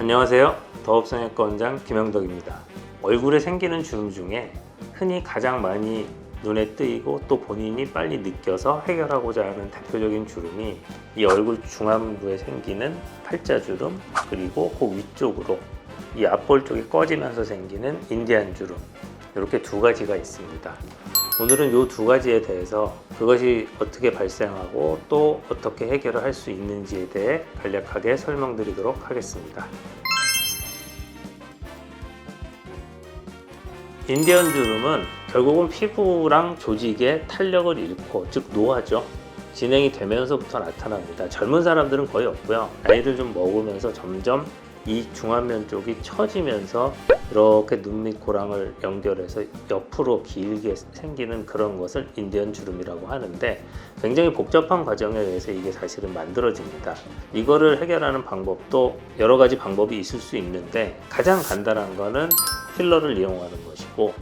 안녕하세요. 더업성형외과 원장 김영덕입니다. 얼굴에 생기는 주름 중에 흔히 가장 많이 눈에 띄고 또 본인이 빨리 느껴서 해결하고자 하는 대표적인 주름이 이 얼굴 중안부에 생기는 팔자주름 그리고 그 위쪽으로 이 앞볼 쪽이 꺼지면서 생기는 인디안 주름 이렇게 두 가지가 있습니다. 오늘은 이 두 가지에 대해서 그것이 어떻게 발생하고 또 어떻게 해결을 할 수 있는지에 대해 간략하게 설명드리도록 하겠습니다. 인디언 주름은 결국은 피부랑 조직의 탄력을 잃고 즉 노화죠. 진행이 되면서부터 나타납니다. 젊은 사람들은 거의 없고요. 나이를 좀 먹으면서 점점 이 중안면 쪽이 처지면서 이렇게 눈 밑 고랑을 연결해서 옆으로 길게 생기는 그런 것을 인디언 주름이라고 하는데 굉장히 복잡한 과정에 의해서 이게 사실은 만들어집니다. 이거를 해결하는 방법도 여러 가지 방법이 있을 수 있는데 가장 간단한 거는 필러를 이용하는 것이고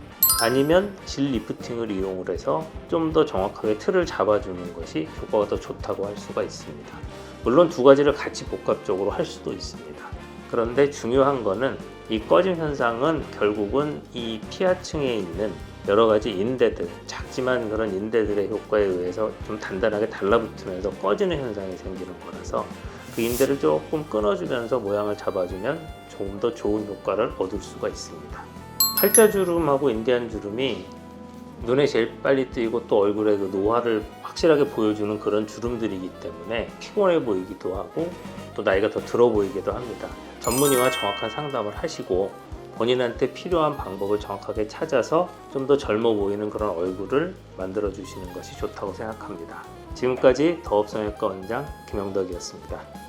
아니면 질 리프팅을 이용을 해서 좀 더 정확하게 틀을 잡아주는 것이 효과가 더 좋다고 할 수가 있습니다. 물론 두 가지를 같이 복합적으로 할 수도 있습니다. 그런데 중요한 거는 이 꺼짐 현상은 결국은 이 피하층에 있는 여러 가지 인대들, 작지만 그런 인대들의 효과에 의해서 좀 단단하게 달라붙으면서 꺼지는 현상이 생기는 거라서 그 인대를 조금 끊어주면서 모양을 잡아주면 조금 더 좋은 효과를 얻을 수가 있습니다. 팔자 주름하고 인디안 주름이 눈에 제일 빨리 띄고 또 얼굴에 그 노화를 확실하게 보여주는 그런 주름들이기 때문에 피곤해 보이기도 하고 또 나이가 더 들어 보이기도 합니다. 전문의와 정확한 상담을 하시고 본인한테 필요한 방법을 정확하게 찾아서 좀 더 젊어 보이는 그런 얼굴을 만들어 주시는 것이 좋다고 생각합니다. 지금까지 더업성형외과 원장 김영덕이었습니다.